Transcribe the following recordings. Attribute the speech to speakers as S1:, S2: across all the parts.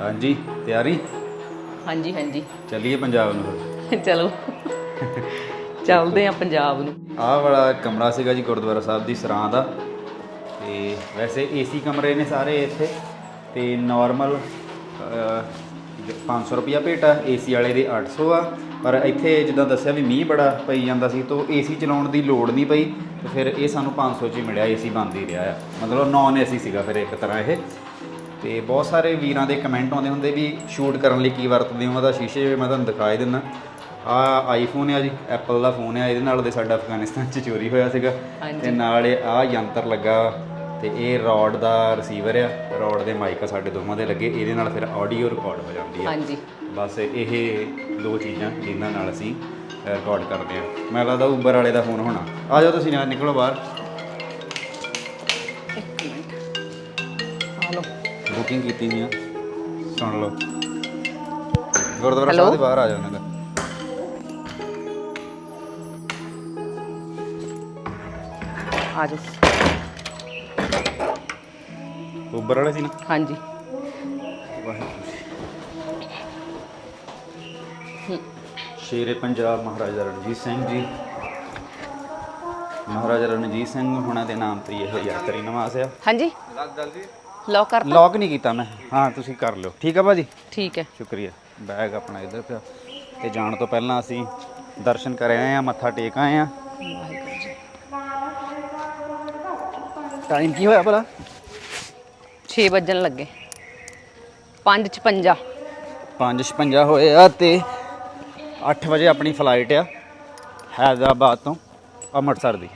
S1: ਹਾਂਜੀ ਤਿਆਰੀ?
S2: ਹਾਂਜੀ ਹਾਂਜੀ।
S1: ਚੱਲੀਏ ਪੰਜਾਬ ਨੂੰ
S2: ਚਲੋ। ਚੱਲਦੇ ਆ ਪੰਜਾਬ ਨੂੰ।
S1: ਆਹ ਵਾਲਾ ਕਮਰਾ ਸੀਗਾ ਜੀ ਗੁਰਦੁਆਰਾ ਸਾਹਿਬ ਦੀ ਸਰਾਂ ਦਾ। ਤੇ ਵੈਸੇ ਏਸੀ ਕਮਰੇ ਨੇ ਸਾਰੇ ਇੱਥੇ। ਤੇ ਨਾਰਮਲ 500 ਰੁਪਿਆ ਭੇਟਾ ਏਸੀ ਵਾਲੇ ਦੇ 800 ਆ। ਪਰ ਇੱਥੇ ਜਿੱਦਾਂ ਦੱਸਿਆ ਵੀ ਮੀਂਹ ਬੜਾ ਪਈ ਜਾਂਦਾ ਸੀ ਤੋਂ ਏਸੀ ਚਲਾਉਣ ਦੀ ਲੋੜ ਨਹੀਂ ਪਈ। ਤੇ ਫਿਰ ਇਹ ਸਾਨੂੰ 500 ਚ ਹੀ ਮਿਲਿਆ ਏਸੀ ਬੰਦ ਹੀ ਰਿਹਾ ਆ। ਮਤਲਬ ਨਾਨ ਏਸੀ ਸੀਗਾ ਫਿਰ ਇੱਕ ਤਰ੍ਹਾਂ ਇਹ। ਤੇ ਬਹੁਤ ਸਾਰੇ ਵੀਰਾਂ ਦੇ ਕਮੈਂਟ ਆਉਂਦੇ ਹੁੰਦੇ ਵੀ ਸ਼ੂਟ ਕਰਨ ਲਈ ਕੀ ਵਰਤਦੇ ਹੋ? ਉਹਦਾ ਸ਼ੀਸ਼ੇ ਮੈਂ ਤੁਹਾਨੂੰ ਦਿਖਾ ਹੀ ਦਿੰਦਾ। ਆ ਆਈਫੋਨ ਹੈ ਜੀ ਐਪਲ ਦਾ ਫੋਨ ਹੈ ਇਹਦੇ ਨਾਲ ਦੇ ਸਾਡਾ ਅਫਗਾਨਿਸਤਾਨ ਚ ਚੋਰੀ ਹੋਇਆ ਸੀਗਾ। ਤੇ ਨਾਲ ਇਹ ਆ ਯੰਤਰ ਲੱਗਾ ਤੇ ਇਹ ਰੋਡ ਦਾ ਰਿਸੀਵਰ ਆ। ਰੋਡ ਦੇ ਮਾਈਕ ਆ ਸਾਡੇ ਦੋਵਾਂ ਦੇ ਲੱਗੇ ਇਹਦੇ ਨਾਲ ਫਿਰ ਆਡੀਓ ਰਿਕਾਰਡ ਹੋ ਜਾਂਦੀ ਆ।
S2: ਹਾਂਜੀ।
S1: ਬਸ ਇਹ ਦੋ ਚੀਜ਼ਾਂ ਜਿਨ੍ਹਾਂ ਨਾਲ ਅਸੀਂ ਰਿਕਾਰਡ ਕਰਦੇ ਆ। ਮੈਨੂੰ ਲੱਗਦਾ ਉਬਰ ਵਾਲੇ ਦਾ ਫੋਨ ਹੋਣਾ। ਆ ਜਾਓ ਤੁਸੀਂ ਨਾਲ ਨਿਕਲੋ ਬਾਹਰ। ਬੁਕਿੰਗ ਕੀਤੀ ਸੀ ਆ। ਸੁਣ ਲਓ। ਗੁਰਦੁਆਰਾ ਸਾਹਿਬ ਦੇ ਬਾਹਰ ਆ ਜਾਓ ਨਾ
S2: ਆ ਜਾਓ।
S1: ਉਬਰ ਵਾਲੇ ਸੀ ਨਾ?
S2: ਹਾਂਜੀ।
S1: ਸ਼ੇਰੇ ਪੰਜਾਬ ਮਹਾਰਾਜਾ ਰਣਜੀਤ ਸਿੰਘ ਜੀ। ਮਹਾਰਾਜਾ ਰਣਜੀਤ ਸਿੰਘ ਹੁਣਾਂ ਦੇ ਨਾਮ ਤੇ ਇਹ ਯਾਤਰੀ ਨਿਵਾਸ ਆ।
S2: ਹਾਂਜੀ। ਲੌਕ ਕਰ
S1: ਲੌਕ ਨਹੀਂ ਕੀਤਾ ਮੈਂ। ਹਾਂ ਤੁਸੀਂ ਕਰ ਲਿਓ। ਠੀਕ ਆ ਭਾਜੀ?
S2: ਠੀਕ ਹੈ।
S1: ਸ਼ੁਕਰੀਆ। ਬੈਗ ਆਪਣਾ ਇੱਧਰ ਪਿਆ। ਤੇ ਜਾਣ ਤੋਂ ਪਹਿਲਾਂ ਅਸੀਂ ਦਰਸ਼ਨ ਕਰ ਆਏ ਆ ਮੱਥਾ ਟੇਕ ਆਏ ਆ। ਟਾਈਮ ਕੀ ਹੋਇਆ ਭਲਾ?
S2: 6 ਵੱਜਣ ਲੱਗੇ। 5:56
S1: 5:56 ਹੋਏ ਆ ਤੇ 8 ਵਜੇ ਆਪਣੀ ਫਲਾਈਟ ਆ ਹੈਦਰਾਬਾਦ ਤੋਂ ਅੰਮ੍ਰਿਤਸਰ ਦੀ।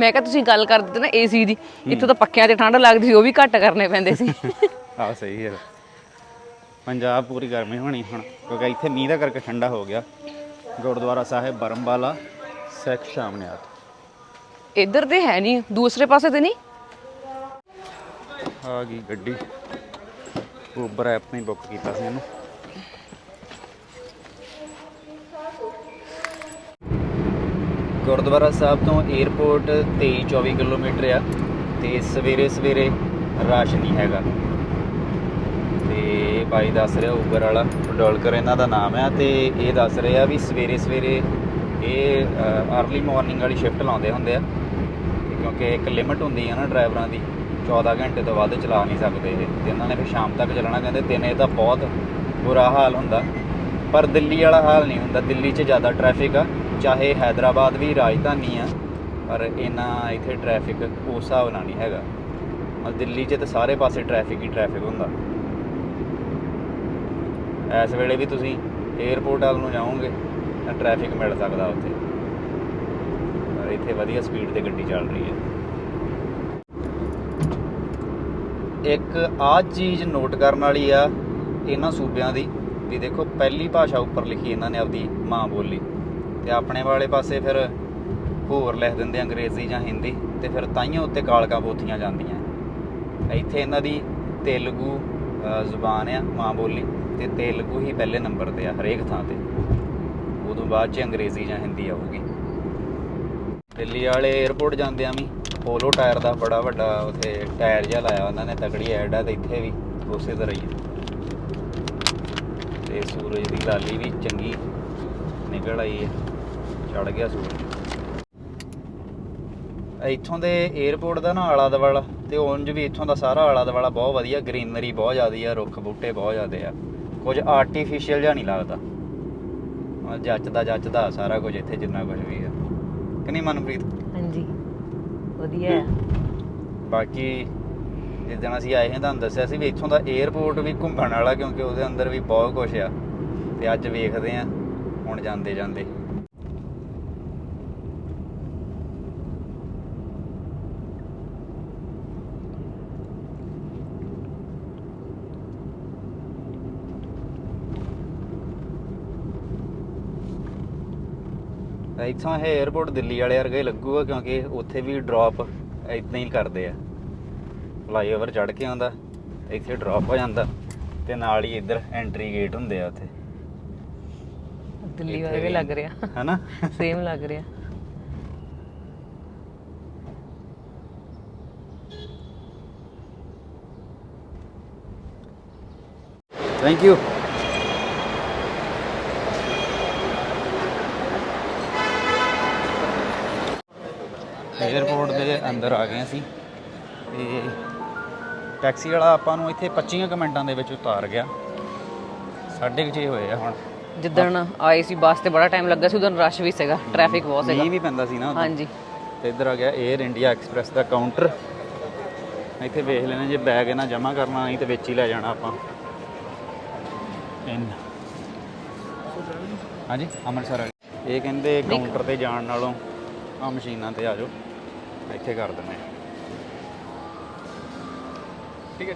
S2: ਮੈਂ ਕਿਹਾ ਤੁਸੀਂ ਗੱਲ ਕਰ ਦਿੱਤੇ ਨਾ ਏਸੀ ਦੀ ਇੱਥੋਂ ਤਾਂ ਪੱਕਿਆਂ 'ਚ ਠੰਡ ਲੱਗਦੀ ਸੀ ਉਹ ਵੀ ਘੱਟ ਕਰਨੇ ਪੈਂਦੇ ਸੀ।
S1: ਆ ਸਹੀ ਹੈ। ਪੰਜਾਬ ਪੂਰੀ ਗਰਮੀ ਹੋਣੀ ਹੁਣ ਕਿਉਂਕਿ ਇੱਥੇ ਮੀਂਹ ਦਾ ਕਰਕੇ ਠੰਡਾ ਹੋ ਗਿਆ। ਗੁਰਦੁਆਰਾ ਸਾਹਿਬ ਬਰਮਬਾਲਾ ਸਿੱਖ ਸ਼ਾਮਨਿਆਤ
S2: ਇੱਧਰ ਤੇ ਹੈ ਨਹੀਂ ਦੂਸਰੇ ਪਾਸੇ ਤੇ ਨਹੀਂ?
S1: ਆ ਗਈ ਗੱਡੀ। ਉਬਰ ਐਪ ਨੇ ਬੁੱਕ ਕੀਤਾ ਸੀ ਇਹਨੂੰ। ਗੁਰਦੁਆਰਾ ਸਾਹਿਬ ਤੋਂ 에어ਪੋਰਟ 23 24 ਕਿਲੋਮੀਟਰ ਆ ਤੇ ਸਵੇਰੇ ਸਵੇਰੇ ਰਸ਼ ਨਹੀਂ ਹੈਗਾ। ਤੇ ਇਹ ਬਾਈ ਦੱਸ ਰਿਹਾ ਉਬਰ ਵਾਲਾ, ਡੋਲਕਰ ਇਹਨਾਂ ਦਾ ਨਾਮ ਆ ਤੇ ਇਹ ਦੱਸ ਰਿਹਾ ਵੀ ਸਵੇਰੇ ਸਵੇਰੇ ਇਹ ਅਰਲੀ ਮਾਰਨਿੰਗ ਵਾਲੀ ਸ਼ਿਫਟ ਲਾਉਂਦੇ ਹੁੰਦੇ ਆ। ਕਿਉਂਕਿ ਇੱਕ ਲਿਮਟ ਹੁੰਦੀ ਆ ਨਾ ਡਰਾਈਵਰਾਂ ਦੀ 14 ਘੰਟੇ ਤੋਂ ਵੱਧ ਚਲਾ ਨਹੀਂ ਸਕਦੇ ਇਹ। ਤੇ ਇਹਨਾਂ ਨੇ ਫਿਰ ਸ਼ਾਮ ਤੱਕ ਚੱਲਣਾ, ਕਹਿੰਦੇ ਦਿਨੇ ਤਾਂ ਬਹੁਤ ਬੁਰਾ ਹਾਲ ਹੁੰਦਾ। ਪਰ ਦਿੱਲੀ ਵਾਲਾ ਹਾਲ ਨਹੀਂ ਹੁੰਦਾ, ਦਿੱਲੀ 'ਚ ਜ਼ਿਆਦਾ ਟ੍ਰੈਫਿਕ ਆ। ਚਾਹੇ ਹੈਦਰਾਬਾਦ ਵੀ ਰਾਜਧਾਨੀ ਆ, ਪਰ ਇਹਨਾਂ ਇੱਥੇ ਟ੍ਰੈਫਿਕ ਉਸ ਹਿਸਾਬ ਨਾਲ ਨਹੀਂ ਹੈਗਾ। ਮਤਲਬ ਦਿੱਲੀ 'ਚ ਤਾਂ ਸਾਰੇ ਪਾਸੇ ਟ੍ਰੈਫਿਕ ਹੀ ਟ੍ਰੈਫਿਕ ਹੁੰਦਾ। ਇਸ ਵੇਲੇ ਵੀ ਤੁਸੀਂ 에어ਪੋਰਟ ਵੱਲ ਨੂੰ ਜਾਓਗੇ ਤਾਂ ਟ੍ਰੈਫਿਕ ਮਿਲ ਸਕਦਾ ਉੱਥੇ। ਪਰ ਇੱਥੇ ਵਧੀਆ ਸਪੀਡ ਤੇ ਗੱਡੀ ਚੱਲ ਰਹੀ ਹੈ। ਇੱਕ ਆਹ ਚੀਜ਼ ਨੋਟ ਕਰਨ ਵਾਲੀ ਆ, ਇਹਨਾਂ ਸੂਬਿਆਂ ਦੀ, ਵੀ ਦੇਖੋ ਪਹਿਲੀ ਭਾਸ਼ਾ ਉੱਪਰ ਲਿਖੀ ਇਹਨਾਂ ਨੇ ਆਪਦੀ ਮਾਂ ਬੋਲੀ। ਤੇ ਆਪਣੇ ਵਾਲੇ ਪਾਸੇ ਫਿਰ ਹੋਰ ਲਿਖ ਦਿੰਦੇ ਅੰਗਰੇਜ਼ੀ ਜਾਂ ਹਿੰਦੀ ਤੇ ਫਿਰ ਤਾਈਆਂ ਉੱਤੇ ਕਾਲਕਾਂ ਪੋਥੀਆਂ ਜਾਂਦੀਆਂ। ਇੱਥੇ ਇਹਨਾਂ ਦੀ ਤੇਲਗੂ ਜ਼ੁਬਾਨ ਆ, ਮਾਂ ਬੋਲੀ, ਤੇ ਤੇਲਗੂ ਹੀ ਪਹਿਲੇ ਨੰਬਰ ਤੇ ਆ, ਹਰੇਕ ਥਾਂ ਤੇ। ਉਦੋਂ ਬਾਅਦ ਚ ਅੰਗਰੇਜ਼ੀ ਜਾਂ ਹਿੰਦੀ ਆਊਗੀ। ਦਿੱਲੀ ਵਾਲੇ 에어ਪੋਰਟ ਆ ਵੀ ਪੋਲੋ ਟਾਇਰ ਦਾ ਬੜਾ ਵੱਡਾ ਉਥੇ ਟਾਇਰ ਜਿਹਾ ਲਾਇਆ ਉਹਨਾਂ ਨੇ, ਤਕੜੀ ਐਡ ਆ ਤੇ ਇੱਥੇ ਵੀ ਉਸੇ ਤਰ੍ਹਾਂ ਹੀ ਆ। ਤੇ ਸੂਰਜ ਦੀ ਲਾਲੀ ਵੀ ਚੰਗੀ ਨਿਕਲ ਆਈ ਹੈ ਚੜ ਗਿਆ ਸੂਰਜ ਇੱਥੋਂ ਦੇ 에어ਪੋਰਟ ਦਾ ਨਾ ਆਲਾ ਦਵਾਲਾ ਤੇ ਉਂਝ ਵੀ ਇੱਥੋਂ ਦਾ ਸਾਰਾ ਆਲਾ ਦਵਾਲਾ ਬਹੁਤ ਵਧੀਆ ਗ੍ਰੀਨਰੀ ਬਹੁਤ ਜ਼ਿਆਦੀ ਆ ਰੁੱਖ ਬੂਟੇ ਬਹੁਤ ਜ਼ਿਆਦੇ ਆ। ਕੁਝ ਆਰਟੀਫੀਸ਼ੀਅਲ ਜਿਹਾ ਨਹੀਂ ਲੱਗਦਾ। ਜੱਚਦਾ ਜੱਚਦਾ ਸਾਰਾ ਕੁਝ ਇੱਥੇ ਜਿੰਨਾ ਕੁਝ ਵੀ ਆ। ਕਿ ਮਨਪ੍ਰੀਤ?
S2: ਹਾਂਜੀ ਵਧੀਆ
S1: ਬਾਕੀ ਜਿਸ ਦਿਨ ਅਸੀਂ ਆਏ ਹਾਂ ਤੁਹਾਨੂੰ ਦੱਸਿਆ ਸੀ ਵੀ ਇੱਥੋਂ ਦਾ 에어ਪੋਰਟ ਵੀ ਘੁੰਮਣ ਵਾਲਾ ਕਿਉਂਕਿ ਉਹਦੇ ਅੰਦਰ ਵੀ ਬਹੁਤ ਕੁਝ ਆ। ਤੇ ਅੱਜ ਵੇਖਦੇ ਆ ਹੁਣ ਜਾਂਦੇ ਜਾਂਦੇ ਇੱਥੋਂ ਇਹ 에어ਪੋਰਟ ਦਿੱਲੀ ਵਾਲੇ ਵਰਗਾ ਹੀ ਲੱਗੂਗਾ ਕਿਉਂਕਿ ਉੱਥੇ ਵੀ ਡ੍ਰੌਪ ਇਦਾਂ ਹੀ ਕਰਦੇ ਆ। ਫਲਾਈਓਵਰ ਚੜ੍ਹ ਕੇ ਆਉਂਦਾ ਇੱਥੇ ਡ੍ਰੌਪ ਹੋ ਜਾਂਦਾ ਤੇ ਨਾਲ ਹੀ ਇੱਧਰ ਐਂਟਰੀ ਗੇਟ ਹੁੰਦੇ ਆ ਉੱਥੇ।
S2: ਦਿੱਲੀ
S1: ਇੱਥੇ
S2: ਵਰਗੇ
S1: ਵੀ-
S2: ਲੱਗ ਰਿਹਾ।
S1: ਹਨਾ?
S2: ਸੇਮ ਲੱਗ ਰਿਹਾ।
S1: ਥੈਂਕ ਯੂ ਏਅਰਪੋਰਟ ਦੇ ਅੰਦਰ ਆ ਗਏ ਅਸੀਂ। ਤੇ ਟੈਕਸੀ ਵਾਲਾ ਆਪਾਂ ਨੂੰ ਇੱਥੇ 25 ਕੁ ਮਿੰਟਾਂ ਦੇ ਵਿੱਚ ਉਤਾਰ ਗਿਆ। ਸਾਢੇ ਕੁ ਛੇ ਹੋਏ ਆ ਹੁਣ।
S2: ਜਿੱਦਣ ਆਏ ਸੀ ਬੱਸ ਤੇ ਬੜਾ ਟਾਈਮ ਲੱਗਾ ਸੀ ਉਦੋਂ ਰਸ਼ ਵੀ ਸੀਗਾ ਟ੍ਰੈਫਿਕ ਬਹੁਤ ਸੀਗਾ।
S1: ਮੀਂਹ ਵੀ ਪੈਂਦਾ ਸੀ ਨਾ ਉਦੋਂ।
S2: ਹਾਂਜੀ।
S1: ਤੇ ਇੱਧਰ ਆ ਗਿਆ 에ਅਰ ਇੰਡੀਆ ਐਕਸਪ੍ਰੈਸ ਦਾ ਕਾਊਂਟਰ ਇੱਥੇ ਵੇਖ ਲੈਣਾ ਜੇ ਬੈਗ ਇਹਨਾਂ ਜਮ੍ਹਾਂ ਕਰਨਾ ਨਹੀਂ ਤੇ ਵਿੱਚ ਹੀ ਲੈ ਜਾਣਾ ਆਪਾਂ। ਇਨ ਹਾਂਜੀ ਅੰਮ੍ਰਿਤਸਰ ਗਏ। ਇਹ ਕਹਿੰਦੇ ਕਾਊਂਟਰ ਤੇ ਜਾਣ ਨਾਲੋਂ ਆ ਮਸ਼ੀਨਾਂ ਤੇ ਆ ਜਾਓ। ਇੱਥੇ ਕਰ ਦਿੰਦੇ ਆ ठीक है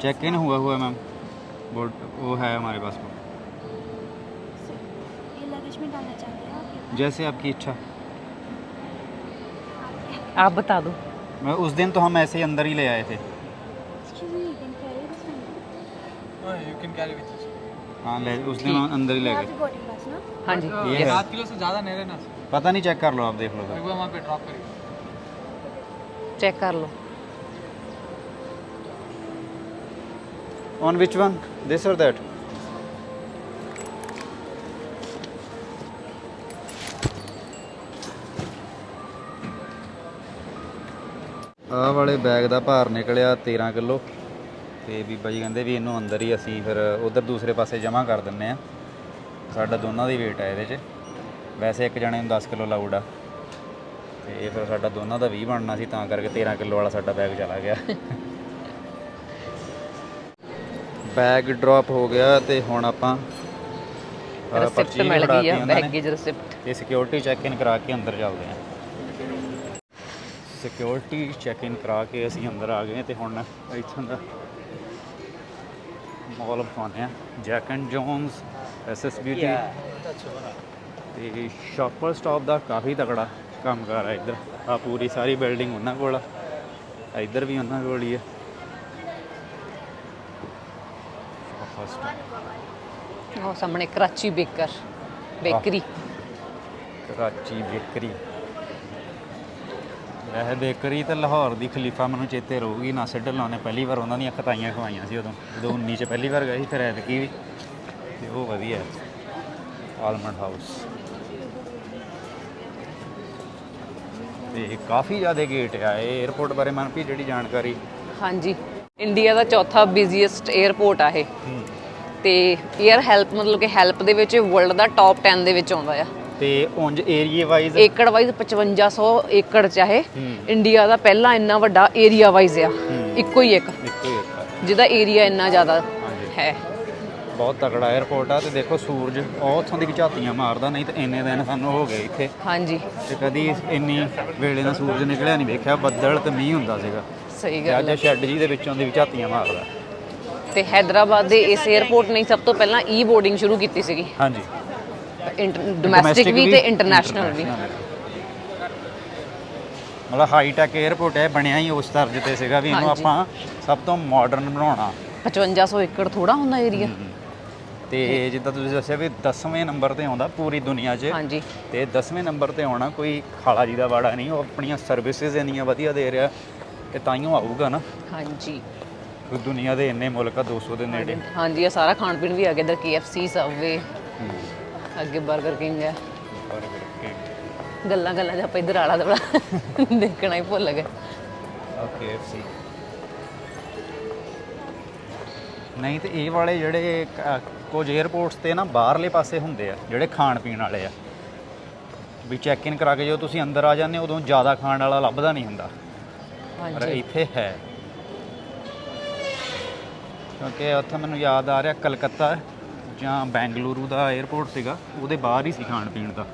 S1: चेक इन हुआ हुआ है मैम बोर्ड वो है हमारे पास
S3: ये लगेज में डालना चाहते हैं आप ये
S1: जैसे आपकी इच्छा
S2: ਆਪ ਬਤਾ ਦਿਓ
S1: मैं उस दिन तो हम ऐसे ही अंदर ही ले आए थे
S3: excuse me you can carry this one
S4: you can carry with
S1: हाँ ले उस दिन हम अंदर ही ले
S3: हैव
S1: गए
S3: द बोर्डिंग पास ना
S2: ਹਾਂਜੀ
S1: ये है
S4: सात किलो से ज़्यादा नहीं रहना
S1: पता नहीं चेक कर लो आप देख लो
S4: एक बार वहाँ पे ड्रॉप करिए
S2: ਚੈੱਕ ਕਰ ਲਓ
S1: ऑन विच वन दिस और दैट ਆਹ ਵਾਲੇ ਬੈਗ ਦਾ ਭਾਰ ਨਿਕਲਿਆ 13 ਕਿਲੋ ਤੇ ਬੀਬਾ ਜੀ ਕਹਿੰਦੇ ਵੀ ਇਹਨੂੰ ਅੰਦਰ ਹੀ ਅਸੀਂ ਫਿਰ ਉਧਰ ਦੂਸਰੇ ਪਾਸੇ ਜਮ੍ਹਾਂ ਕਰ ਦਿੰਨੇ ਆ ਸਾਡਾ ਦੋਨਾਂ ਦੀ weight ਆ ਇਹਦੇ 'ਚ। ਵੈਸੇ ਇੱਕ ਜਣੇ ਨੂੰ 10 ਕਿਲੋ ਲਾਊਡ ਆ। ਤੇ ਇਹ ਫਿਰ ਸਾਡਾ ਦੋਨਾਂ ਦਾ 20 ਬਣਨਾ ਸੀ ਤਾਂ ਕਰਕੇ 13 ਕਿਲੋ ਵਾਲਾ ਸਾਡਾ ਬੈਗ ਚਲਾ ਗਿਆ। ਬੈਗ ਡ੍ਰੌਪ ਹੋ ਗਿਆ ਤੇ ਹੁਣ ਆਪਾਂ ਅਹ,
S2: ਰਿਸਿਪਟ
S1: ਪਰਚੀ
S2: ਮਿਲ ਗਈ ਆ
S1: ਉਹਨਾਂ ਨੇ।
S2: ਬੈਗੇਜ ਰਿਸਿਪਟ
S1: ਤੇ ਸਿਕਿਉਰਿਟੀ ਚੈੱਕ ਇਨ ਕਰਾ ਕੇ ਅੰਦਰ ਚੱਲਦੇ ਹਾਂ ਸਿਕਿਉਰਿਟੀ ਚੈੱਕ ਇਨ ਕਰਾ ਕੇ ਅਸੀਂ ਅੰਦਰ ਆ ਗਏ ਤੇ ਹੁਣ ਇੱਥੋਂ ਦਾ ਮਾਲ ਵਿਖਾਉਂਦੇ ਆ। Jack and Jones SS Beauty ਤੇ ਸ਼ਾਪਰ ਸਟਾਪ ਦਾ ਕਾਫੀ ਤਕੜਾ ਕੰਮਕਾਰ ਹੈ ਇੱਧਰ। ਆ ਪੂਰੀ ਸਾਰੀ ਬਿਲਡਿੰਗ ਉਹਨਾਂ ਕੋਲ ਆ। ਇੱਧਰ ਵੀ ਉਹਨਾਂ ਕੋਲ ਹੀ ਹੈ
S2: ਉਹ ਸਾਹਮਣੇ Karachi baker bakery.
S1: Karachi bakery. ਵੈਸੇ ਬੇਕਰੀ ਤਾਂ ਲਾਹੌਰ ਦੀ ਖਲੀਫਾ ਮੈਨੂੰ ਚੇਤੇ ਰਹੂਗੀ ਨਾਸਿਰ ਢਿੱਲੋਂ ਨੇ ਪਹਿਲੀ ਵਾਰ ਉਹਨਾਂ ਦੀਆਂ ਖਤਾਈਆਂ ਖਵਾਈਆਂ ਸੀ ਉਦੋਂ। ਜਦੋਂ 19 ਚ ਪਹਿਲੀ ਵਾਰ ਗਏ ਸੀ ਫਿਰ ਐਤਕੀ ਵੀ। ਤੇ ਉਹ ਵਧੀਆ ਆਲਮੰਡ ਹਾਊਸ ਤੇ ਕਾਫੀ ਜ਼ਿਆਦਾ ਗੇਟ ਆ। ਇਹ 에어ਪੋਰਟ ਬਾਰੇ ਮਨਪੀ ਜਿਹੜੀ ਜਾਣਕਾਰੀ?
S2: ਹਾਂਜੀ। ਇੰਡੀਆ ਦਾ ਚੌਥਾ ਬਿਜ਼ੀਐਸਟ 에어ਪੋਰਟ ਆ ਇਹ। ਤੇ 에ਅਰ ਹੈਲਪ ਮਤਲਬ ਕਿ ਹੈਲਪ ਦੇ ਵਿੱਚ ਵਰਲਡ ਦਾ ਟਾਪ 10 ਦੇ ਵਿੱਚ ਆਉਂਦਾ ਆ।
S1: ਤੇ ਉਂਝ ਏਰੀਆ ਵਾਈਜ਼
S2: ਏਕੜ ਵਾਈਜ਼ 5500 ਏਕੜ
S1: ਚਾਹੇ
S2: ਇੰਡੀਆ ਦਾ ਪਹਿਲਾ ਇੰਨਾ ਵੱਡਾ ਏਰੀਆ ਵਾਈਜ਼ ਆ। ਇੱਕੋ ਹੀ ਇੱਕ। ਜਿਹਦਾ ਏਰੀਆ ਇੰਨਾ ਜ਼ਿਆਦਾ ਹੈ।
S1: ਬਹੁਤ ਤਕੜਾ 에어ਪੋਰਟ ਆ ਤੇ ਦੇਖੋ ਸੂਰਜ ਉਹ ਉੱਥੋਂ ਦੀ ਝਾਤੀਆਂ ਮਾਰਦਾ ਨਹੀਂ ਤਾਂ ਇੰਨੇ ਦਿਨ ਸਾਨੂੰ ਹੋ ਗਏ ਇੱਥੇ।
S2: ਹਾਂਜੀ।
S1: ਤੇ ਕਦੀ ਇੰਨੀ ਵੇਲੇ ਨਾਲ ਸੂਰਜ ਨਿਕਲਿਆ ਨਹੀਂ ਵੇਖਿਆ ਬੱਦਲ ਤੇ ਮੀਂਹ ਹੁੰਦਾ ਸੀਗਾ।
S2: ਸਹੀ ਗੱਲ
S1: ਅੱਜ ਸ਼ੈੱਡ ਜੀ ਦੇ ਵਿੱਚੋਂ ਦੀ ਝਾਤੀਆਂ ਮਾਰਦਾ।
S2: ਤੇ ਹైదరాబాద్ ਦੇ ਇਸ 에ਅਰਪੋਰਟ ਨੇ ਸਭ ਤੋਂ ਪਹਿਲਾਂ ਈ ਬੋਰਡਿੰਗ ਸ਼ੁਰੂ ਕੀਤੀ ਸੀਗੀ।
S1: ਹਾਂਜੀ।
S2: ਡੋਮੈਸਟਿਕ ਵੀ ਤੇ ਇੰਟਰਨੈਸ਼ਨਲ ਵੀ।
S1: ਮਤਲਬ ਹਾਈ ਟੈਕ 에ਅਰਪੋਰਟ ਹੈ ਬਣਿਆ ਹੀ ਉਸ ਤਰ੍ਹਾਂ ਤੇ ਸੀਗਾ ਵੀ ਇਹਨੂੰ ਆਪਾਂ ਸਭ ਤੋਂ ਮਾਡਰਨ ਬਣਾਉਣਾ।
S2: 5500 ਏਕੜ ਥੋੜਾ ਹੁੰਦਾ ਏਰੀਆ
S1: ਤੇ ਜਿੱਦਾਂ ਤੁਸੀਂ ਦੱਸਿਆ ਵੀ 10ਵੇਂ ਨੰਬਰ ਤੇ ਆਉਂਦਾ ਪੂਰੀ ਦੁਨੀਆ 'ਚ।
S2: ਹਾਂਜੀ।
S1: ਤੇ 10ਵੇਂ ਨੰਬਰ ਤੇ ਆਉਣਾ ਕੋਈ ਖਾਲਾ ਜੀ ਦਾ ਵਾੜਾ ਨਹੀਂ ਉਹ ਆਪਣੀਆਂ ਸਰਵਿਸਿਜ਼ ਇੰਨੀਆਂ ਵਧੀਆ ਦੇ ਰਿਹਾ ਤੇ ਤਾਈਓ ਆਊਗਾ ਨਾ।
S2: ਹਾਂਜੀ।
S1: ਕੋਈ ਦੁਨੀਆ ਦੇ ਇੰਨੇ ਮੁਲਕ ਆ 200 ਦੇ ਨੇੜੇ।
S2: ਹਾਂਜੀ ਇਹ ਸਾਰਾ ਖਾਣ ਪੀਣ ਵੀ ਆ ਗਿਆ ਇਧਰ KFC ਸਬਵੇ ਅੱਗੇ 버ਗਰ ਕਿੰਗ ਹੈ ਗੱਲਾਂ ਗੱਲਾਂ ਚ ਆਪਾਂ ਇਧਰ ਆਲਾ ਦੇਖਣਾ ਹੀ ਭੁੱਲ ਗਏ।
S1: ਓਕੇ ਨਹੀਂ ਤੇ ਇਹ ਵਾਲੇ ਜਿਹੜੇ ਕ- ਕੁਝ 에ਅਰਪੋਰਟਸ ਤੇ ਨਾ ਬਾਹਰਲੇ ਪਾਸੇ ਹੁੰਦੇ ਆ ਜਿਹੜੇ ਖਾਣ ਪੀਣ ਵਾਲੇ ਆ। ਵੀ ਚੈੱਕ ਇਨ ਕਰਾ ਕੇ ਜਦੋਂ ਤੁਸੀਂ ਅੰਦਰ ਆ ਜਾਂਦੇ ਹੋ ਉਦੋਂ ਜ਼ਿਆਦਾ ਖਾਣ ਵਾਲਾ ਲੱਭਦਾ ਨਹੀਂ ਹੁੰਦਾ। ਪਰ
S2: ਹਾਂਜੀ।
S1: ਇੱਥੇ ਹੈ। ਕਿਉਂਕਿ ਉੱਥੇ ਮੈਨੂੰ ਯਾਦ ਆ ਰਿਹਾ ਕਲਕੱਤਾ ਜਾਂ ਬੈਂਗਲੁਰੂ ਦਾ 에ਅਰਪੋਰਟ ਸੀਗਾ ਉਹਦੇ ਬਾਹਰ ਹੀ ਸੀ ਖਾਣ ਪੀਣ ਦਾ।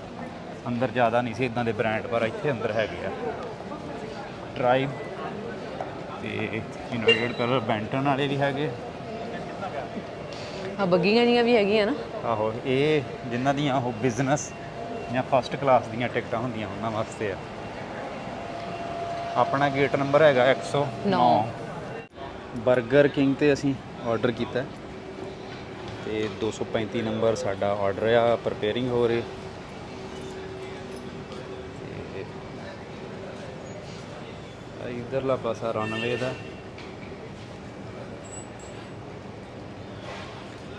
S1: ਅੰਦਰ ਜ਼ਿਆਦਾ ਨਹੀਂ ਸੀ ਇਦਾਂ ਦੇ ਬ੍ਰਾਂਡ ਪਰ ਇੱਥੇ ਅੰਦਰ ਹੈਗੇ ਆ। ਟਰਾਈਬ ਤੇ ਯੂਨਾਈਟਿਡ ਕਲਰ ਬੈਂਟਨ ਵਾਲੇ ਵੀ ਹੈਗੇ।
S2: ਆ ਬੱਗੀਆਂ ਜੀਆਂ ਵੀ ਹੈਗੀਆਂ ਨਾ।
S1: ਆਹੋ ਇਹ ਜਿਨ੍ਹਾਂ ਦੀਆਂ ਉਹ ਬਿਜ਼ਨਸ ਜਾਂ ਫਸਟ ਕਲਾਸ ਦੀਆਂ ਟਿਕਟਾਂ ਹੁੰਦੀਆਂ ਉਹਨਾਂ ਵਾਸਤੇ ਆ। ਆਪਣਾ ਗੇਟ ਨੰਬਰ ਹੈਗਾ 109
S2: ਨੌ।
S1: 버ਗਰ ਕਿੰਗ ਤੇ ਅਸੀਂ ਆਰਡਰ ਕੀਤਾ। ਤੇ 235 ਨੰਬਰ ਸਾਡਾ ਆਰਡਰ ਆ ਪ੍ਰਪੇਅਰਿੰਗ ਹੋ ਰਹੀ। ਇਧਰਲਾ ਪਾਸਾ ਰਨਵੇ ਦਾ।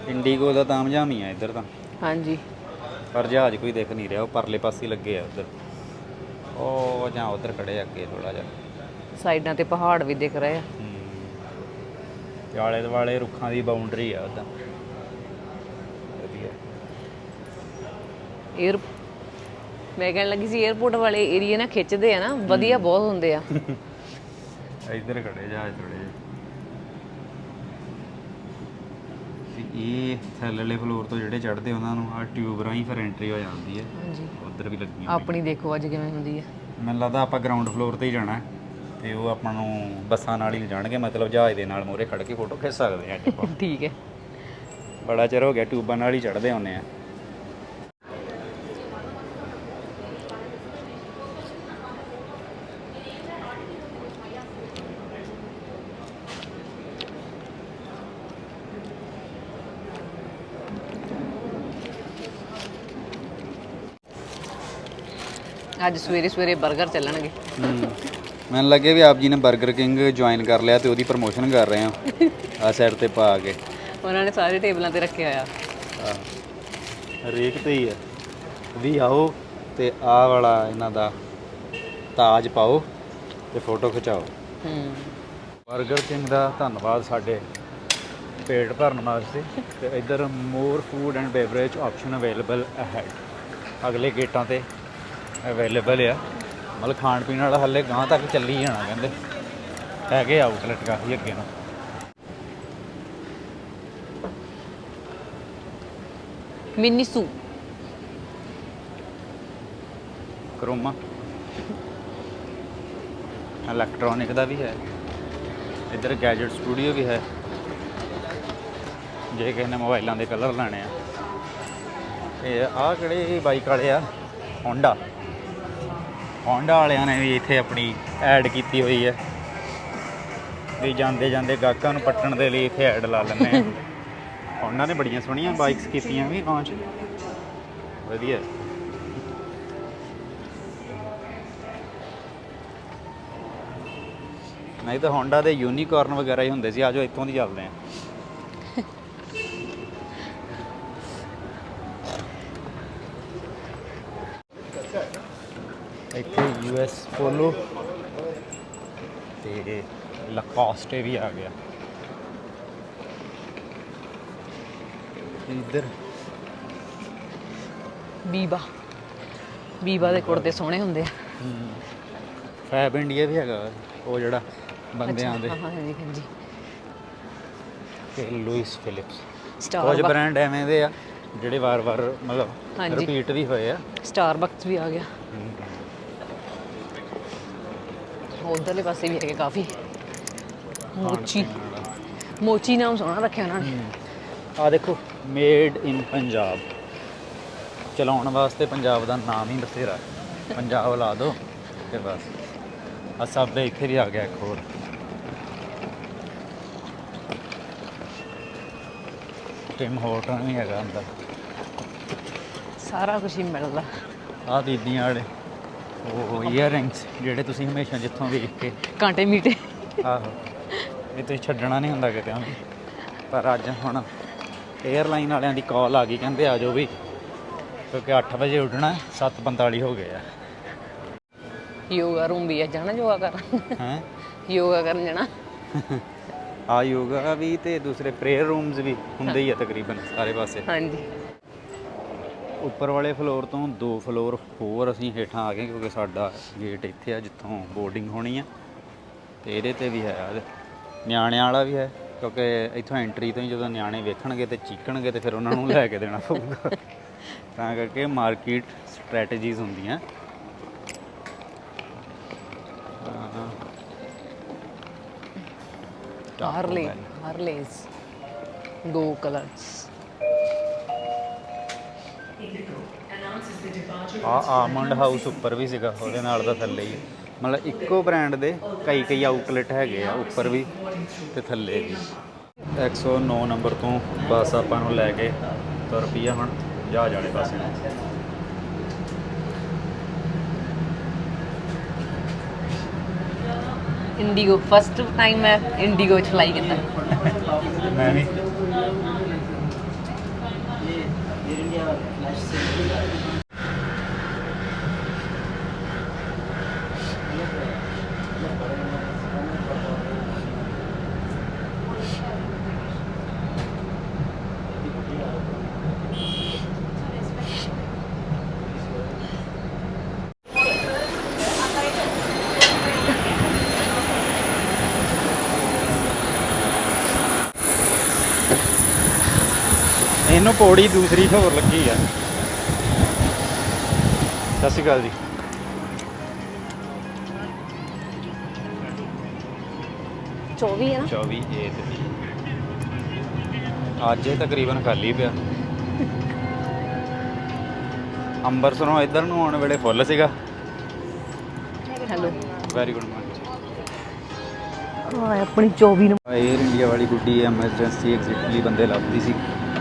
S1: ਇੰਡੀਗੋ ਦਾ ਤਾਮਝਾਮ ਹੀ ਆ ਇੱਧਰ ਤਾਂ।
S2: ਹਾਂਜੀ।
S1: ਪਰ ਜਹਾਜ਼ ਕੋਈ ਦਿਖ ਨਹੀਂ ਰਿਹਾ ਉਹ ਪਰਲੇ ਪਾਸੇ ਲੱਗੇ ਆ ਉੱਧਰ। ਉਹ ਜਾਂ ਉੱਧਰ ਖੜੇ ਆ ਅੱਗੇ ਥੋੜਾ ਜਿਹਾ।
S2: ਸਾਈਡਾਂ ਤੇ ਪਹਾੜ ਵੀ ਦਿਖ ਰਹੇ ਆ।
S1: ਤੇ ਆਲੇ ਦੁਆਲੇ ਰੁੱਖਾਂ ਦੀ ਬਾਉਂਡਰੀ ਆ ਉਦਾਂ। ਵਧੀਆ।
S2: 에ਅਰ ਮੈਂ ਕਹਿਣ ਲੱਗੀ ਸੀ 에ਅਰਪੋਰਟ ਵਾਲੇ ਏਰੀਆ ਨਾ ਖਿੱਚਦੇ ਆ ਨਾ ਵਧੀਆ ਬਹੁਤ ਹੁੰਦੇ ਆ।
S1: ਇੱਧਰ ਖੜੇ ਜਹਾਜ਼ ਥੋੜੇ ਜਿਹੇ। ਇਹ ਥੱਲੇਲੇ ਫਲੋਰ ਤੋਂ ਜਿਹੜੇ ਚੜ੍ਹਦੇ ਉਹਨਾਂ ਨੂੰ ਆ ਟਿਊਬ ਰਾਹੀਂ ਫਿਰ ਐਂਟਰੀ ਹੋ ਜਾਂਦੀ ਹੈ।
S2: ਹਾਂਜੀ।
S1: ਉੱਧਰ ਵੀ ਲੱਗੀਆਂ
S2: ਆਪਣੀ ਦੇਖੋ ਅੱਜ ਕਿਵੇਂ ਹੁੰਦੀ ਹੈ।
S1: ਮੈਨੂੰ ਲੱਗਦਾ ਆਪਾਂ ਗਰਾਊਂਡ ਫਲੋਰ ਤੇ ਹੀ ਜਾਣਾ ਹੈ ਤੇ ਉਹ ਆਪਾਂ ਨੂੰ ਬੱਸਾਂ ਨਾਲ ਹੀ ਲਿਜਾਣਗੇ ਮਤਲਬ ਜਹਾਜ਼ ਦੇ ਨਾਲ ਮੋਰੇ ਖੜ ਕੇ ਫੋਟੋ ਖਿੱਚ ਸਕਦੇ ਆ ਅੱਜ ਆਪਾਂ।
S2: ਠੀਕ ਹੈ।
S1: ਬੜਾ ਚਿਰ ਹੋ ਗਿਆ ਟਿਊਬਾਂ ਨਾਲ ਹੀ ਚੜ੍ਹਦੇ ਆਉਂਦੇ ਆ
S2: ਅੱਜ ਸਵੇਰੇ ਸਵੇਰੇ 버ਗਰ ਚੱਲਣਗੇ
S1: ਮੈਨੂੰ ਲੱਗੇ ਵੀ ਆਪ ਜੀ ਨੇ 버ਗਰ ਕਿੰਗ ਜੁਆਇਨ ਕਰ ਲਿਆ ਤੇ ਉਹਦੀ ਪ੍ਰਮੋਸ਼ਨ ਕਰ ਰਹੇ ਆ। ਆ ਸਾਈਡ ਤੇ ਪਾ ਕੇ।
S2: ਉਹਨਾਂ ਨੇ ਸਾਰੇ ਟੇਬਲਾਂ ਤੇ ਰੱਖਿਆ ਆ
S1: ਹਰੇਕ ਤੇ ਹੀ ਆ। ਵੀ ਆਓ ਤੇ ਆ ਵਾਲਾ ਇਹਨਾਂ ਦਾ ਤਾਜ ਪਾਓ ਤੇ ਫੋਟੋ ਖਿਚਾਓ।
S2: ਹੂੰ।
S1: 버ਗਰ ਕਿੰਗ ਦਾ ਧੰਨਵਾਦ ਸਾਡੇ ਪੇਟ ਭਰਨ ਵਾਸਤੇ। ਤੇ ਇੱਧਰ more food and beverage option available ahead ਅਗਲੇ ਗੇਟਾਂ ਤੇ ਅਵੇਲੇਬਲ ਆ। ਮਤਲਬ ਖਾਣ ਪੀਣ ਵਾਲਾ ਹੱਲੇ ਗਾਂ ਤੱਕ ਚੱਲੀ ਜਾਣਾ ਕਹਿੰਦੇ। ਹੈਗੇ ਆਊਟਲੈਟ ਕਾਫੀ ਅੱਗੇ ਨੂੰ।
S2: ਮਿੰਨੀ ਸੂ।
S1: ਕਰੋਮਾ। ਇਲੈਕਟ੍ਰੋਨਿਕ ਦਾ ਵੀ ਹੈ। ਇੱਧਰ ਗੈਜਟ ਸਟੂਡੀਓ ਵੀ ਹੈ। ਜੇ ਕਿਸੇ ਨੇ ਮੋਬਾਈਲਾਂ ਦੇ ਕਲਰ ਲੈਣੇ ਆ। ਇਹ ਆਹ ਕਿਹੜੇ ਬਾਈਕ ਵਾਲੇ ਆ? Honda Honda ਵਾਲਿਆਂ ਨੇ ਵੀ ਇੱਥੇ ਆਪਣੀ ਐਡ ਕੀਤੀ ਹੋਈ ਹੈ। ਵੀ ਜਾਂਦੇ ਜਾਂਦੇ ਗਾਹਕਾਂ ਨੂੰ ਪੱਟਣ ਦੇ ਲਈ ਇੱਥੇ ਐਡ ਲਾ ਲੈਂਦੇ ਆ। ਨੇ ਬੜੀਆਂ ਸੋਹਣੀਆਂ ਬਾਈਕਸ ਕੀਤੀਆਂ ਵੀ ਲਾਂਚ ਵਧੀਆ। ਨਹੀਂ ਤਾਂ Honda ਦੇ ਯੂਨੀਕੋਰਨ ਵਗੈਰਾ ਹੀ ਹੁੰਦੇ ਸੀ ਆਜੋ ਇੱਥੋਂ ਦੀ ਚੱਲਦੇ ਆ ਇੱਥੇ ਯੂਐਸ ਪੋਲੋ ਤੇ ਲਾਕੋਸਟੇ ਵੀ ਆ ਗਿਆ। ਇੱਧਰ।
S2: ਬੀਬਾ। ਬੀਬਾ ਦੇ ਕੁੜਤੇ ਸੋਹਣੇ ਹੁੰਦੇ ਆ।
S1: ਫੈਬ ਇੰਡੀਆ ਵੀ ਹੈਗਾ। ਉਹ ਜਿਹੜਾ ਬੰਦਿਆਂ ਦੇ।
S2: ਹਾਂ ਹਾਂ ਹਾਂਜੀ ਹਾਂਜੀ।
S1: ਤੇ ਲੂਇਸ ਫਿਲਿਪਸ ਕੁਝ ਬ੍ਰਾਂਡ ਐਵੇਂ ਦੇ ਆ ਜਿਹੜੇ ਵਾਰ-ਵਾਰ ਮਤਲਬ। ਰਿਪੀਟ ਵੀ ਹੋਏ ਆ।
S2: ਸਟਾਰਬਕਸ ਵੀ ਆ ਗਿਆ। ਉਧਰਲੇ ਪਾਸੇ ਵੀ ਹੈਗੇ ਕਾਫੀ। ਮੋਚੀ। ਮੋਚੀ ਨਾਮ ਸੋਹਣਾ ਰੱਖਿਆ ਉਹਨਾਂ ਨੇ।
S1: ਆ ਦੇਖੋ ਮੇਡ ਇਨ ਪੰਜਾਬ। ਚਲਾਉਣ ਵਾਸਤੇ ਪੰਜਾਬ ਦਾ ਨਾਮ ਹੀ ਬਥੇਰਾ। ਪੰਜਾਬ ਲਾ ਦਿਓ ਤੇ ਬਸ। ਆ ਸਭ ਦੇ ਇੱਥੇ ਵੀ ਆ ਗਿਆ ਇੱਕ ਹੋਰ। ਟਿਮ ਹੋਟਨ ਵੀ ਹੈਗਾ ਅੰਦਰ।
S2: ਸਾਰਾ ਕੁਝ ਹੀ ਮਿਲਦਾ।
S1: ਆ ਬੀਬੀਆਂ ਵਾਲੇ। ਉਹ ਇਅਰਿੰਗਸ ਜਿਹੜੇ ਤੁਸੀਂ ਹਮੇਸ਼ਾ ਜਿੱਥੋਂ ਵੇਖ ਕੇ
S2: ਕਾਂਟੇ ਮੀਟੇ।
S1: ਆਹੋ। ਇਹ ਤੁਸੀਂ ਛੱਡਣਾ ਨਹੀਂ ਹੁੰਦਾ ਕਿਤੇ ਵੀ ਪਰ ਅੱਜ ਹੁਣ 에ਅਰਲਾਈਨ ਵਾਲਿਆਂ ਦੀ ਕਾਲ ਆ ਗਈ ਕਹਿੰਦੇ ਆ ਜਾਓ ਵੀ ਕਿਉਂਕਿ 8 ਵਜੇ ਉੱਠਣਾ 7:45 ਹੋ ਗਏ ਆ।
S2: ਯੋਗਾ ਰੂਮ ਵੀ ਆ ਜਾਣਾ ਯੋਗਾ ਕਰਨ?
S1: ਹੈ?
S2: ਯੋਗਾ ਕਰਨ ਜਾਣਾ?
S1: ਆ ਯੋਗਾ ਵੀ ਤੇ ਦੂਸਰੇ ਪ੍ਰੇਅਰ ਰੂਮਸ ਵੀ ਹੁੰਦੇ ਹੀ ਆ ਤਕਰੀਬਨ ਸਾਰੇ ਪਾਸੇ।
S2: ਹਾਂਜੀ।
S1: ਉੱਪਰ ਵਾਲੇ ਫਲੋਰ ਤੋਂ ਦੋ ਫਲੋਰ ਹੋਰ ਅਸੀਂ ਹੇਠਾਂ ਆ ਗਏ ਕਿਉਂਕਿ ਸਾਡਾ ਗੇਟ ਇੱਥੇ ਆ ਜਿੱਥੋਂ ਬੋਰਡਿੰਗ ਹੋਣੀ ਆ ਤੇ ਇਹਦੇ ਤੇ ਵੀ ਹੈ ਨਿਆਣਿਆਂ ਵਾਲਾ ਵੀ ਹੈ ਕਿਉਂਕਿ ਇੱਥੋਂ ਐਂਟਰੀ ਤੋਂ ਹੀ ਜਦੋਂ ਨਿਆਣੇ ਵੇਖਣਗੇ ਤੇ ਚੀਕਣਗੇ ਤੇ ਫਿਰ ਉਹਨਾਂ ਨੂੰ ਲੈ ਕੇ ਦੇਣਾ ਪਊਗਾ। ਤਾਂ ਕਰਕੇ ਮਾਰਕੀਟ ਸਟ੍ਰੈਟਜੀਜ਼ ਹੁੰਦੀਆਂ।
S2: ਹਾਰਲੇ ਹਾਰਲੇਜ਼ ਦੋ ਕਲਰਸ
S1: ਆ ਆਮੰਡ ਹਾਊਸ ਉੱਪਰ ਵੀ ਸੀਗਾ ਉਹਦੇ ਨਾਲ ਦਾ ਥੱਲੇ ਹੀ। ਮਤਲਬ ਇੱਕੋ ਬ੍ਰਾਂਡ ਦੇ ਕਈ ਕਈ ਆਊਟਲੈਟ ਹੈਗੇ ਆ ਉੱਪਰ ਵੀ ਤੇ ਥੱਲੇ ਵੀ। 109 ਨੰਬਰ ਤੋਂ ਬੱਸ ਆਪਾਂ ਨੂੰ ਲੈ ਕੇ ਤੁਰ ਪਈ ਆ ਹੁਣ ਜਹਾਜ਼ ਵਾਲੇ ਪਾਸੇ ਨੂੰ।
S2: ਇੰਡੀਗੋ ਫਸਟ ਟਾਈਮ ਮੈਂ ਇੰਡੀਗੋ ਚ ਫਲਾਈ ਕੀਤਾ
S1: ਮੈਂ ਵੀ। ਮੈਨੂੰ ਪੌੜੀ ਦੂਸਰੀ ਹੋਰ ਲੱਗੀ ਆ। ਸਤਿ ਸ਼੍ਰੀ ਅਕਾਲ ਜੀ।
S3: ਚੌਵੀ ਹੈ ਨਾ?
S1: 24 ਏ ਤੇ ਅੱਜ ਤਕਰੀਬਨ ਖਾਲੀ ਪਿਆ। ਅੰਬਰਸਰੋਂ ਇੱਧਰ ਨੂੰ ਆਉਣ ਵੇਲੇ ਫੁੱਲ ਸੀਗਾ।
S2: ਹੈਲੋ
S1: ਵੈਰੀ ਗੁੱਡ ਮਾਰਨਿੰਗ
S2: ਆਪਣੀ 24 ਨੂੰ
S1: 에ਅਰ ਇੰਡੀਆ ਵਾਲੀ ਗੁੱਡੀ ਐਮਰਜੈਂਸੀ ਐਗਜ਼ੈਕਟਲੀ ਬੰਦੇ ਲੱਭਦੀ ਸੀ।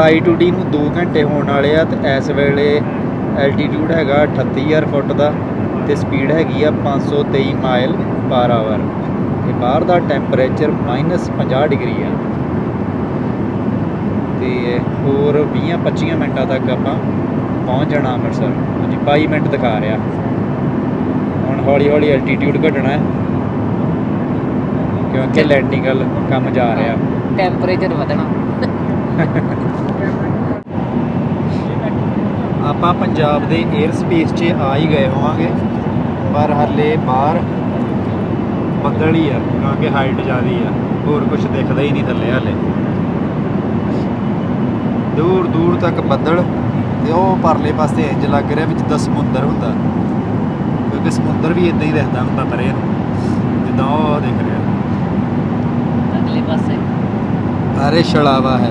S1: ਫਲਾਈਟ ਉਡੀ ਨੂੰ 2 ਘੰਟੇ ਹੋਣ ਵਾਲੇ ਆ ਤੇ ਇਸ ਵੇਲੇ ਐਲਟੀਟਿਊਡ ਹੈਗਾ 38000 ਫੁੱਟ ਦਾ ਤੇ ਸਪੀਡ ਹੈਗੀ ਆ 523 ਮਾਈਲ ਪਰ ਆਵਰ ਤੇ ਬਾਹਰ ਦਾ ਟੈਂਪਰੇਚਰ -50 ਡਿਗਰੀ ਆ। ਤੇ ਹੋਰ 20-25 ਮਿੰਟਾਂ ਤੱਕ ਆਪਾਂ ਪਹੁੰਚ ਜਾਣਾ ਅੰਮ੍ਰਿਤਸਰ। ਹਾਂਜੀ 22 ਮਿੰਟ ਦਿਖਾ ਰਿਹਾ। ਹੁਣ ਹੌਲੀ ਹੌਲੀ ਐਲਟੀਟਿਊਡ ਘਟਣਾ ਹੈ। ਕਿਉਂਕਿ ਲੈਂਡਿੰਗ ਵੱਲ ਕੰਮ ਜਾ ਰਿਹਾ।
S2: ਟੈਂਪਰੇਚਰ ਵਧਣਾ।
S1: ਆਪਾਂ ਪੰਜਾਬ ਦੇ 에ਅਰ ਸਪੇਸ 'ਚ ਆ ਹੀ ਗਏ ਹੋਵਾਂਗੇ ਪਰ ਹਾਲੇ ਬਾਹਰ ਬੱਦਲ ਹੀ ਆ ਕਿਉਂਕਿ ਹਾਈਟ ਜ਼ਿਆਦੀ ਆ ਹੋਰ ਕੁਝ ਦਿਖਦਾ ਹੀ ਨਹੀਂ ਥੱਲੇ ਹਾਲੇ। ਦੂਰ ਦੂਰ ਤੱਕ ਬੱਦਲ ਤੇ ਉਹ ਪਰਲੇ ਪਾਸੇ ਇੰਜ ਲੱਗ ਰਿਹਾ ਵੀ ਜਿੱਦਾਂ ਸਮੁੰਦਰ ਹੁੰਦਾ। ਕਿਉਂਕਿ ਸਮੁੰਦਰ ਵੀ ਇਦਾਂ ਹੀ ਦਿਖਦਾ ਹੁੰਦਾ ਪਰੇ ਨੂੰ ਜਿੱਦਾਂ ਉਹ ਦਿਖ ਰਿਹਾ।
S2: ਅਗਲੇ ਪਾਸੇ।
S1: ਅਰੇ ਛਲਾਵਾ ਹੈ।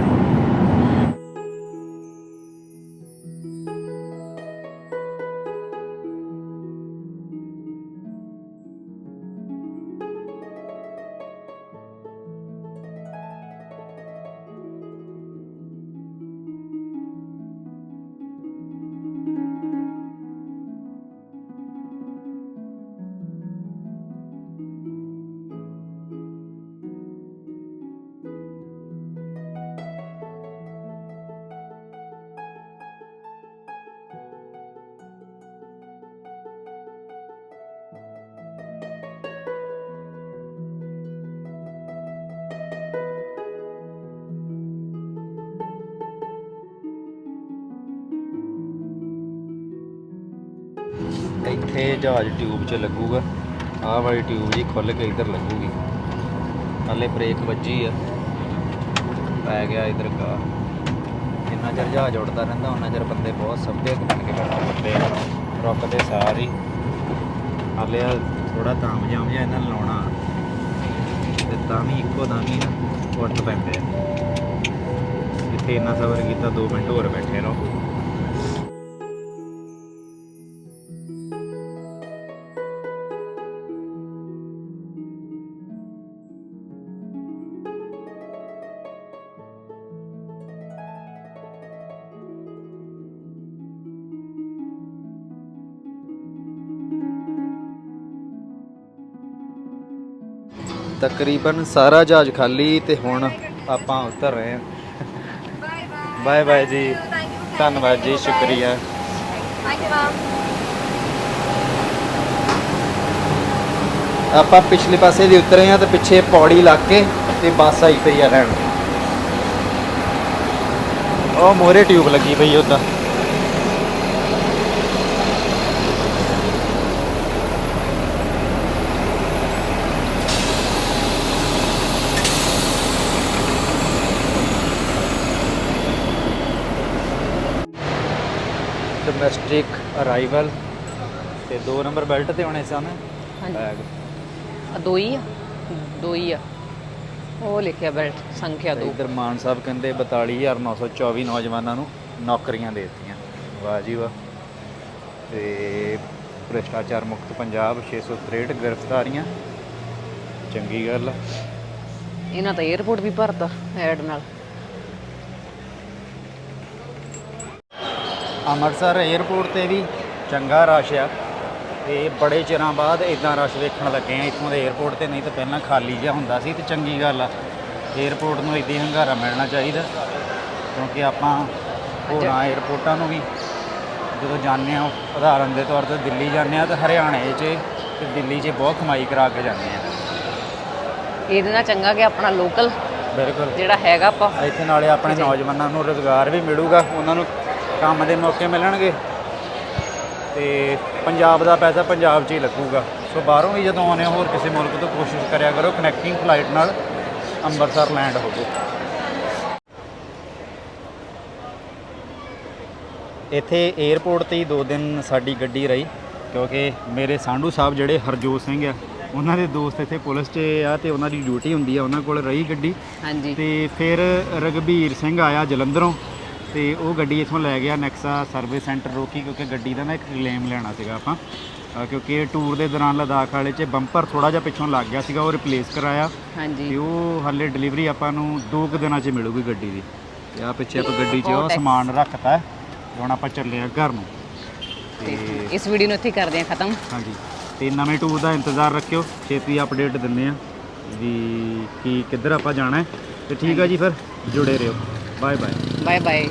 S1: ਇੱਥੇ ਜਹਾਜ਼ ਟਿਊਬ 'ਚ ਲੱਗੂਗਾ। ਆਹ ਵਾਲੀ ਟਿਊਬ ਜੀ ਖੁੱਲ ਕੇ ਇੱਧਰ ਲੱਗੂਗੀ। ਹਾਲੇ ਬ੍ਰੇਕ ਵੱਜੀ ਆ। ਪੈ ਗਿਆ ਇੱਧਰ ਗਾ। ਜਿੰਨਾ ਚਿਰ ਜਹਾਜ਼ ਉੱਡਦਾ ਰਹਿੰਦਾ ਉਹਨਾਂ ਚਿਰ ਬੰਦੇ ਬਹੁਤ ਸਭਿਅਕ ਬਣ ਕੇ ਬੈਠੇ ਹੁੰਦੇ ਆ। ਰੁਕਦੇ ਸਾਰੀ ਹਾਲੇ ਥੋੜਾ ਤਾਮ ਜਾਮ ਜਿਹਾ ਇਹਨਾਂ ਨੂੰ ਲਾਉਣਾ। ਤੇ ਤਾਂ ਵੀ ਇੱਕੋ ਦਮ ਹੀ ਨਾ ਉੱਠ ਪੈਂਦੇ ਆ। ਇੱਥੇ ਇੰਨਾ ਸਬਰ ਕੀਤਾ 2 ਮਿੰਟ ਹੋਰ ਬੈਠੇ ਰਹੋ। ਤਕਰੀਬਨ ਸਾਰਾ ਜਹਾਜ਼ ਖਾਲੀ ਤੇ ਹੁਣ ਆਪਾਂ ਉਤਰ ਰਹੇ ਹਾਂ। ਬਾਏ ਬਾਏ ਜੀ। ਧੰਨਵਾਦ ਜੀ, ਸ਼ੁਕਰੀਆ। ਆਪਾਂ ਪਿਛਲੇ ਪਾਸੇ ਦੀ ਉਤਰੇ ਆ ਤੇ ਪਿੱਛੇ ਪੌੜੀ ਲੱਗ ਕੇ ਤੇ ਬੱਸ ਆਈ ਪਈ ਆ ਰਹਿਣ। ਉਹ ਮੋਰੇ ਟਿਊਬ ਲੱਗੀ ਪਈ ਉਹਦਾ ਡੋਮੈਸਟਿਕ ਅਰਾਈਵਲ ਤੇ 2 ਨੰਬਰ ਬੈਲਟ ਤੇ ਹੋਣੇ ਸਨ
S2: ਹਾਂਜੀ।
S1: ਬੈਗ
S2: ਆ ਦੋ ਹੀ ਆ। ਦੋ ਹੀ ਆ। ਉਹ ਲਿਖਿਆ ਬੈਲਟ ਸੰਖਿਆ
S1: ਤੇ
S2: 2
S1: ਇੱਧਰ ਮਾਨ ਸਾਹਿਬ ਕਹਿੰਦੇ 42924 ਨੌਜਵਾਨਾਂ ਨੂੰ ਨੌਕਰੀਆਂ ਦੇ ਦਿੱਤੀਆਂ। ਵਾਹ ਜੀ ਵਾਹ। ਤੇ ਭ੍ਰਿਸ਼ਟਾਚਾਰ ਮੁਕਤ ਪੰਜਾਬ 663 ਗ੍ਰਿਫਤਾਰੀਆਂ। ਚੰਗੀ ਗੱਲ ਆ।
S2: ਇਹਨਾਂ ਤਾਂ 에어ਪੋਰਟ ਵੀ ਭਰਤਾ ਐਡ ਨਾਲ।
S1: ਅੰਮ੍ਰਿਤਸਰ 에ਅਰਪੋਰਟ ਤੇ ਵੀ ਚੰਗਾ ਰਸ਼ ਆ। ਤੇ ਬੜੇ ਚਿਰਾਂ ਬਾਅਦ ਇਦਾਂ ਰਸ਼ ਵੇਖਣ ਲੱਗੇ ਆ। ਇੱਥੋਂ ਦੇ 에ਅਰਪੋਰਟ ਤੇ ਨਹੀਂ ਤਾਂ ਪਹਿਲਾਂ ਖਾਲੀ ਜਿਹਾ ਹੁੰਦਾ ਸੀ ਤੇ ਚੰਗੀ ਗੱਲ ਆ। 에ਅਰਪੋਰਟ ਨੂੰ ਇਦਾਂ ਹੰਗਾਰਾ ਮਿਲਣਾ ਚਾਹੀਦਾ ਕਿਉਂਕਿ ਆਪਾਂ ਹੋਰਾਂ 에ਅਰਪੋਰਟਾਂ ਨੂੰ ਵੀ ਜਦੋਂ ਜਾਂਦੇ ਆ ਉਦਾਹਰਨ ਦੇ ਤੌਰ ਤੇ ਦਿੱਲੀ ਜਾਂਦੇ ਆ ਤਾਂ ਹਰਿਆਣੇ 'ਚ ਤੇ ਦਿੱਲੀ 'ਚ ਬਹੁਤ ਕਮਾਈ ਕਰਾ ਕੇ ਜਾਂਦੇ ਆ
S2: ਇਹਦੇ ਨਾਲ ਚੰਗਾ ਕਿ ਆਪਣਾ ਲੋਕਲ
S1: ਬਿਲਕੁਲ।
S2: ਜਿਹੜਾ ਹੈਗਾ ਆਪਾਂ
S1: ਇੱਥੇ ਨਾਲੇ ਆਪਣੇ ਨੌਜਵਾਨਾਂ ਨੂੰ ਰੋਜ਼ਗਾਰ ਵੀ ਮਿਲੂਗਾ ਉਹਨਾਂ ਨੂੰ ਕੰਮ ਦੇ ਮੌਕੇ ਮਿਲਣਗੇ। ਤੇ ਪੰਜਾਬ ਦਾ ਪੈਸਾ ਪੰਜਾਬ 'ਚ ਹੀ ਲੱਗੂਗਾ। ਸੋ ਬਾਹਰੋਂ ਵੀ ਜਦੋਂ ਆਉਂਦੇ ਹੋ ਹੋਰ ਕਿਸੇ ਮੁਲਕ ਤੋਂ ਕੋਸ਼ਿਸ਼ ਕਰਿਆ ਕਰੋ ਕਨੈਕਟਿੰਗ ਫਲਾਈਟ ਨਾਲ ਅੰਮ੍ਰਿਤਸਰ ਲੈਂਡ ਹੋਵੋ ਇੱਥੇ 에ਅਰਪੋਰਟ ਤੇ ਹੀ ਦੋ ਦਿਨ ਸਾਡੀ ਗੱਡੀ ਰਹੀ ਕਿਉਂਕਿ ਮੇਰੇ ਸਾਂਢੂ ਸਾਹਿਬ ਜਿਹੜੇ ਹਰਜੋਤ ਸਿੰਘ ਆ ਉਹਨਾਂ ਦੇ ਦੋਸਤ ਇੱਥੇ ਪੁਲਿਸ 'ਚ ਆ ਤੇ ਉਹਨਾਂ ਦੀ ਡਿਊਟੀ ਹੁੰਦੀ ਆ ਉਹਨਾਂ ਕੋਲ ਰਹੀ ਗੱਡੀ।
S2: ਹਾਂਜੀ।
S1: ਤੇ ਫਿਰ ਰਗਵੀਰ ਸਿੰਘ ਆਇਆ ਜਲੰਧਰੋਂ। ਤੇ ਉਹ ਗੱਡੀ ਇਥੋਂ ਲੈ ਗਿਆ ਨੈਕਸਾ ਸਰਵਿਸ ਸੈਂਟਰ ਰੋਕੀ ਕਿਉਂਕਿ ਗੱਡੀ ਦਾ ਨਾ ਇੱਕ ਕਲੇਮ ਲੈਣਾ ਸੀਗਾ ਆਪਾਂ। ਕਿਉਂਕਿ ਟੂਰ ਦੇ ਦੌਰਾਨ ਲਦਾਖ ਵਾਲੇ 'ਚ ਬੰਪਰ ਥੋੜਾ ਜਿਹਾ ਪਿੱਛੋਂ ਲੱਗ ਗਿਆ ਸੀਗਾ ਉਹ ਰਿਪਲੇਸ ਕਰਾਇਆ। ਤੇ
S2: ਹਾਂਜੀ
S1: ਉਹ ਹਾਲੇ ਡਿਲੀਵਰੀ ਆਪਾਂ ਨੂੰ 2 ਕੁ ਦਿਨਾਂ 'ਚ ਮਿਲੂਗੀ ਗੱਡੀ ਦੀ। ਤੇ ਆ ਪਿੱਛੇ ਆਪਾਂ ਗੱਡੀ 'ਚ
S2: ਉਹ
S1: ਸਮਾਨ ਰੱਖਤਾ। ਤੇ ਹੁਣ ਆਪਾਂ ਚੱਲੇ ਆ ਘਰ ਨੂੰ।
S2: ਤੇ
S1: ਤੇ
S2: ਇਸ ਵੀਡੀਓ ਨੂੰ ਇੱਥੇ ਕਰਦੇ ਹਾਂ ਖਤਮ।
S1: ਹਾਂਜੀ। ਤੇ ਨਵੇਂ ਟੂਰ ਦਾ ਇੰਤਜ਼ਾਰ ਰੱਖਿਓ ਛੇਤੀ ਅਪਡੇਟ ਦਿੰਨੇ ਆ ਵੀ ਕੀ ਕਿੱਧਰ ਆਪਾਂ ਜਾਣਾ ਤੇ ਠੀਕ ਆ ਜੀ ਫਿਰ ਜੁੜੇ ਰਹੋ। Bye bye
S2: bye bye